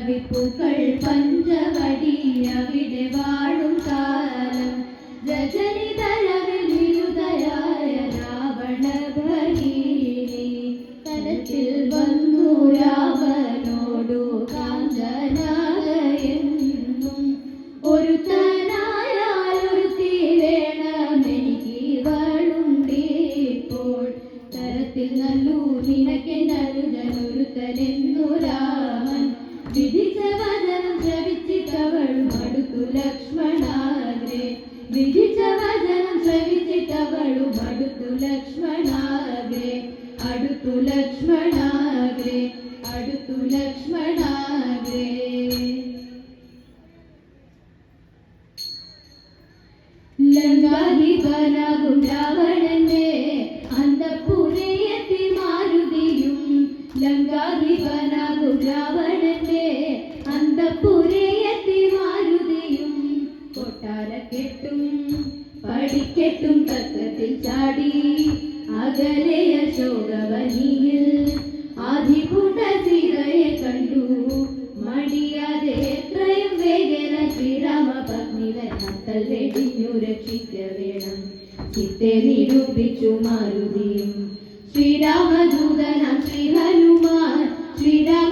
അറവിപ്പൂക്കൾ പഞ്ചവടി അവിടെ വാഴും കാലം. രജനിതരവിൽ വിരുദയായ രാവണ ഭഗീനി കരത്തിൽ വന്നു രാവനോടു കാഞ്ചനായെന്നും ഒരു തനായാലൊരുത്തി വേണമെനിക്ക് ഇപ്പോൾ രാമൻ വിധിച്ച വചനം ശ്രവിച്ചിട്ടവളും അടുത്തു ലക്ഷ്മണാഗ്രേ. വിധിച്ച വചനം ശ്രവിച്ചിട്ടവളും അടുത്തു ലക്ഷ്മണാഗ്രേ. അടുത്തു ലക്ഷ്മണാഗ്രേ അടുത്തു ലക്ഷ്മണാഗ്രേ. ലങ്കാധിപനാകും രാവണന്റെ അന്തപുരയെത്തി മാരുതിയും. ലങ്കാധിപനാകും കൊട്ടാരക്കെട്ടും പഠിക്കട്ടും തക്കത്തിൽ ചാടി. അകലെ അശോകവനിയിൽ ആധിപുട സിറയെ കണ്ടു. മടിയാതെ എത്രയും വേഗന ശ്രീരാമ വെടിഞ്ഞു രക്ഷിക്ക വേണം. ചിത്തെ നിരൂപിച്ചു മാരുതിയും. ശ്രീരാമദൂതനം ശ്രീ ഹനുമാൻ ശ്രീരാമ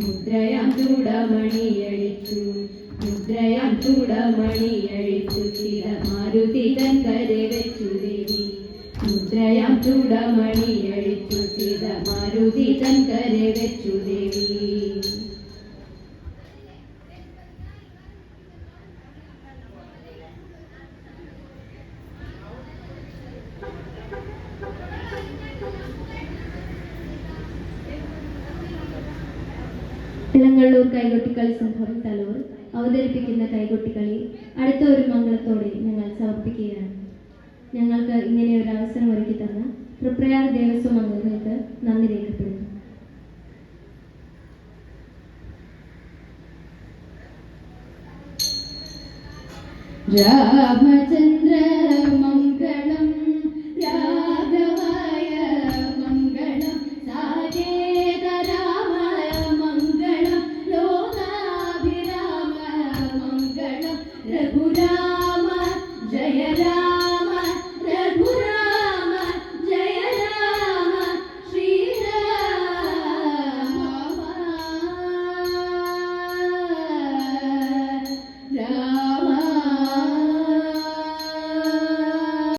മുദ്രയാം ചൂടമണിയഴിച്ചു മുദ്രയാം ചൂടമണിയഴിച്ചു. മുദ്രയാം ചൂടമണിയഴിച്ചു സീത മാരുതി തൻ കരെ വെച്ചു ദേവി തിളങ്ങള്ളൂർ കൈകൊട്ടിക്കളി സംഘം തലൂർ അവതരിപ്പിക്കുന്ന കൈകൊട്ടിക്കളി അടുത്ത ഒരു മംഗളത്തോടെ ഞങ്ങൾ സമർപ്പിക്കുകയാണ്. ഞങ്ങൾക്ക് ഇങ്ങനെ ഒരു അവസരം ഒരുക്കി തന്ന തൃപ്രയാർ ദേവസ്വം അംഗങ്ങൾക്ക് നന്ദി രേഖപ്പെടുന്നു രാമചന്ദ്ര മംഗളം രാഘവായ മംഗളം സാകേത രാമ മംഗളം ലോകാഭിരാമ മംഗളം രഘുരാ